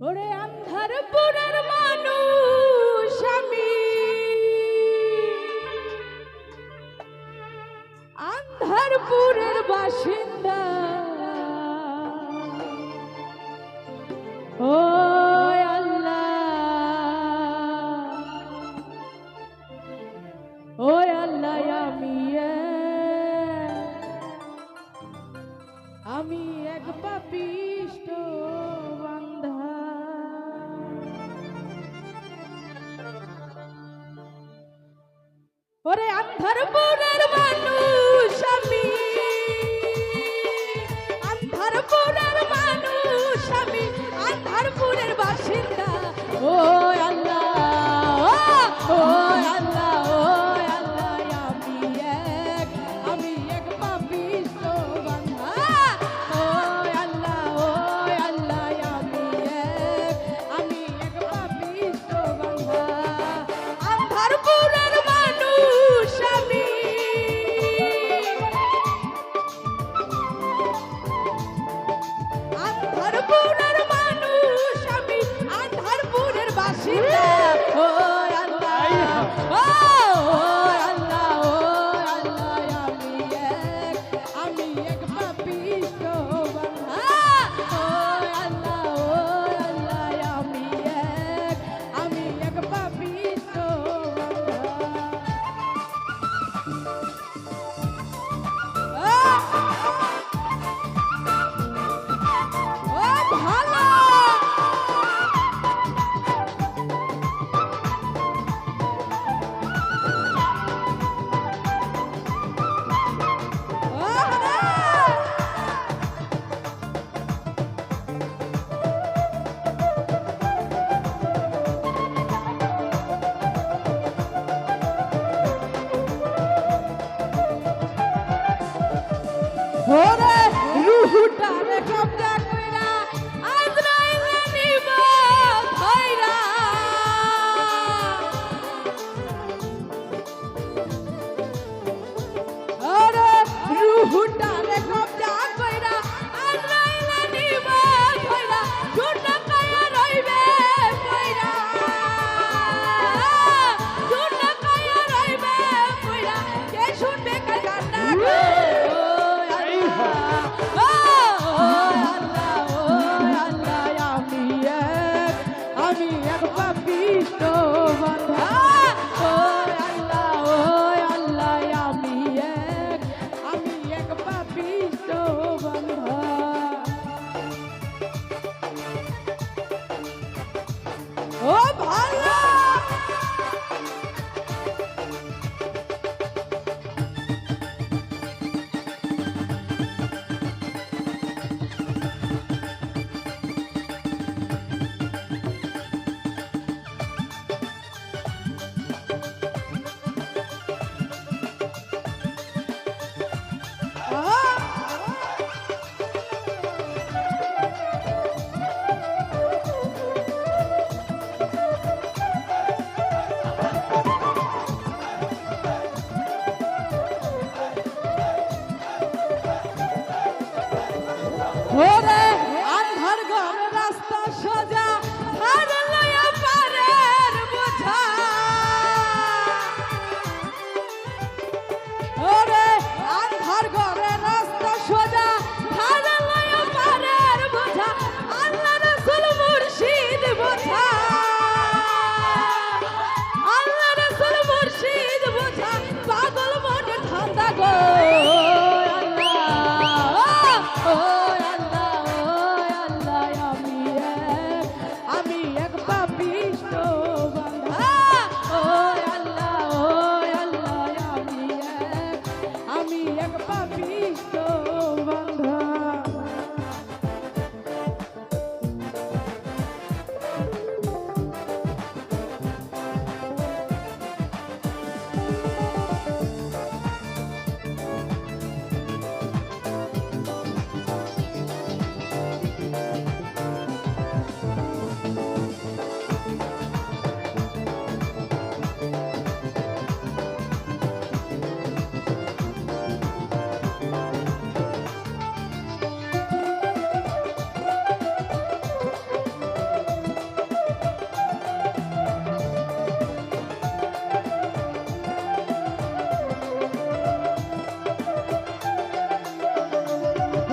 ওরে আন্ধার পুরার মানুষ আমি। আন্ধার পুরের বাসিন্দা ওরে আন্ধার পুরার মানুষ।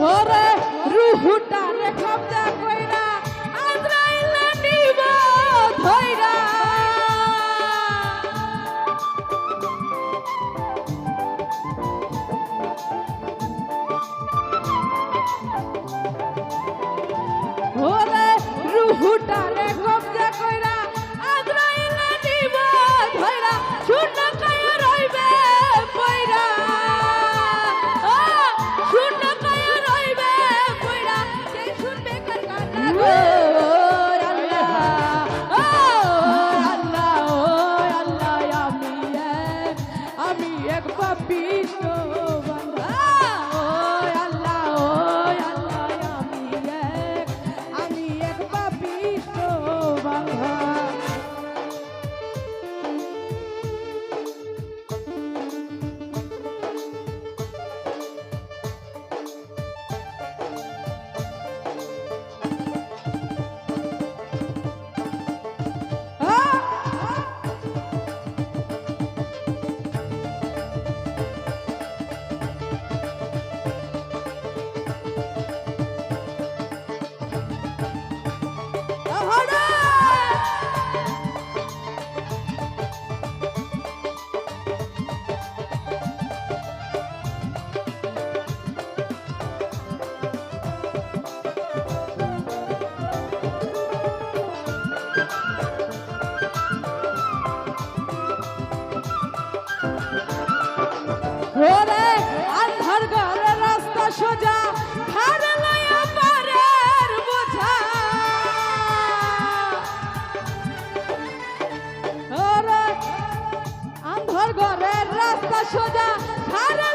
ঘরে রুহুটা রেখা কবজা কইরা সোজা ঘর